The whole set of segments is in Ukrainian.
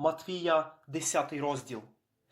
Матвія, 10 розділ.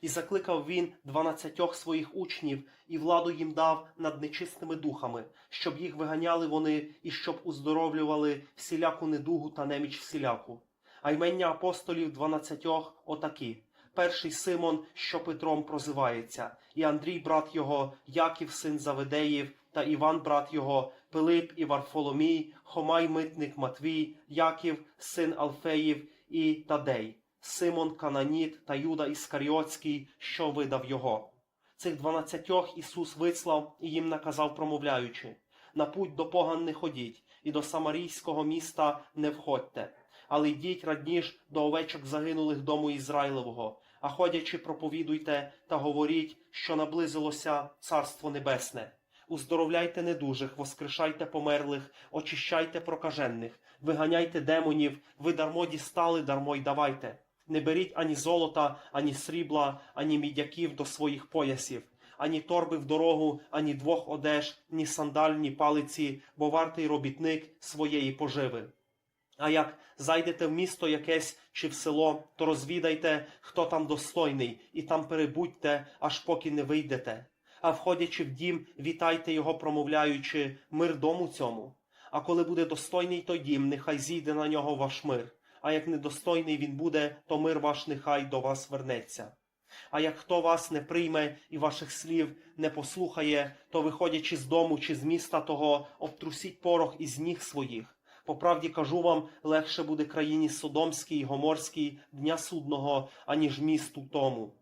І закликав він дванадцятьох своїх учнів, і владу їм дав над нечистими духами, щоб їх виганяли вони, і щоб уздоровлювали всіляку недугу та неміч всіляку. А ймення апостолів дванадцятьох отакі. Перший Симон, що Петром прозивається, і Андрій, брат його, Яків, син Заведеїв, та Іван, брат його, Пилип і Варфоломій, Хомай, митник Матвій, Яків, син Алфеїв і Тадей, Симон Кананіт та Юда Іскаріотський, що видав його. Цих дванадцятьох Ісус вислав і їм наказав, промовляючи: на путь до поган не ходіть, і до самарійського міста не входьте, але йдіть радніш до овечок загинулих дому Ізраїлевого, а ходячи, проповідуйте та говоріть, що наблизилося Царство Небесне. Уздоровляйте недужих, воскрешайте померлих, очищайте прокажених, виганяйте демонів, ви дармо дістали, дармо й давайте. Не беріть ані золота, ані срібла, ані мідяків до своїх поясів, ані торби в дорогу, ані двох одеж, ні сандаль, ні палиці, бо вартий робітник своєї поживи. А як зайдете в місто якесь чи в село, то розвідайте, хто там достойний, і там перебудьте, аж поки не вийдете. А входячи в дім, вітайте його, промовляючи мир дому цьому. А коли буде достойний той дім, нехай зійде на нього ваш мир. А як недостойний він буде, то мир ваш нехай до вас вернеться. А як хто вас не прийме і ваших слів не послухає, то виходячи з дому чи з міста того, обтрусіть порох із ніг своїх. По правді кажу вам, легше буде країні Содомській і Гоморській дня судного, аніж місту тому.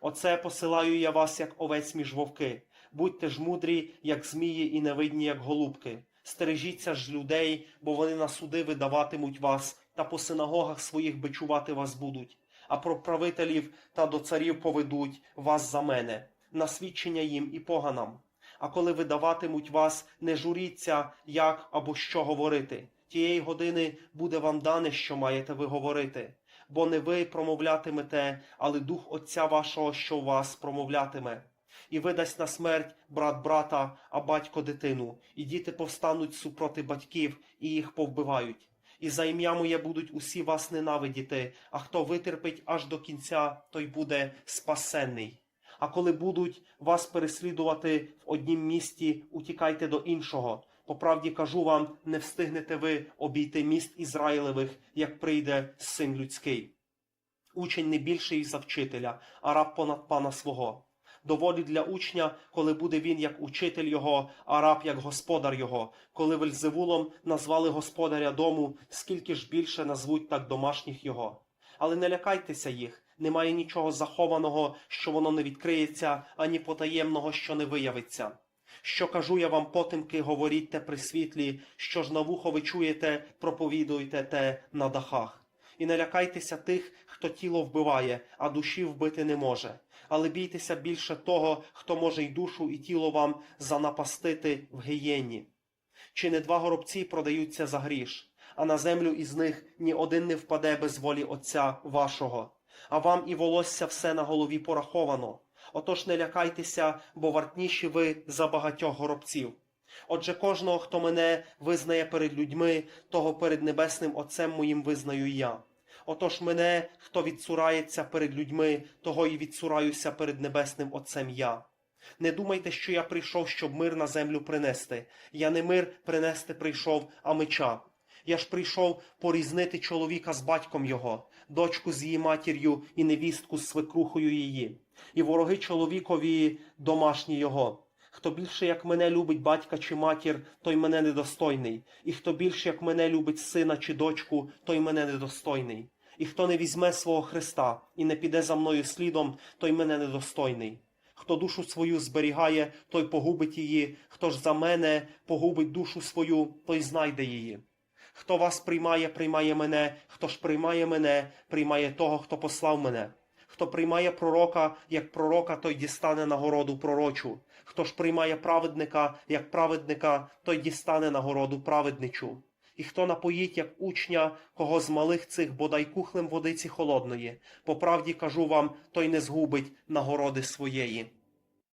Оце посилаю я вас, як овець між вовки. Будьте ж мудрі, як змії, і невидні, як голубки. Стережіться ж людей, бо вони на суди видаватимуть вас, та по синагогах своїх бичувати вас будуть. А про правителів та до царів поведуть вас за мене, на свідчення їм і поганам. А коли видаватимуть вас, не журіться, як або що говорити. Тієї години буде вам дане, що маєте ви говорити. Бо не ви промовлятимете, але дух Отця вашого, що вас промовлятиме. І видасть на смерть брат брата, а батько дитину, і діти повстануть супроти батьків, і їх повбивають. І за ім'я моє будуть усі вас ненавидіти, а хто витерпить аж до кінця, той буде спасенний. А коли будуть вас переслідувати в однім місті, утікайте до іншого. По правді кажу вам, не встигнете ви обійти міст Ізраїлевих, як прийде син людський. Учень не більший за вчителя, а раб понад пана свого. Доводить для учня, коли буде він як учитель його, а раб як господар його. Коли Вельзевулом назвали господаря дому, скільки ж більше назвуть так домашніх його. Але не лякайтеся їх, немає нічого захованого, що воно не відкриється, ані потаємного, що не виявиться. Що кажу я вам потемки, говоріть при світлі, що ж на вухо ви чуєте, проповідуйте те на дахах. І не лякайтеся тих, хто тіло вбиває, а душі вбити не може. Але бійтеся більше того, хто може й душу, і тіло вам занапастити в гієнні. Чи не два горобці продаються за гріш, а на землю із них ні один не впаде без волі Отця вашого, а вам і волосся все на голові пораховано. Отож не лякайтеся, бо вартніші ви за багатьох горобців. Отже, кожного, хто мене визнає перед людьми, того перед небесним Отцем моїм визнаю я. Отож мене, хто відсурається перед людьми, того і відсураюся перед небесним Отцем я. Не думайте, що я прийшов, щоб мир на землю принести. Я не мир принести прийшов, а меча. Я ж прийшов порізнити чоловіка з батьком його, дочку з її матір'ю і невістку з свекрухою її, і вороги чоловікові домашні його. Хто більше, як мене любить батька чи матір, той мене недостойний, і хто більше, як мене любить сина чи дочку, той мене недостойний. І хто не візьме свого Христа і не піде за мною слідом, той мене недостойний. Хто душу свою зберігає, той погубить її, хто ж за мене погубить душу свою, той знайде її. Хто вас приймає, приймає мене, хто ж приймає мене, приймає того, хто послав мене. Хто приймає пророка, як пророка, той дістане нагороду пророчу. Хто ж приймає праведника, як праведника, той дістане нагороду праведничу. І хто напоїть, як учня, кого з малих цих бодай кухлем водиці холодної, по правді кажу вам, той не згубить нагороди своєї.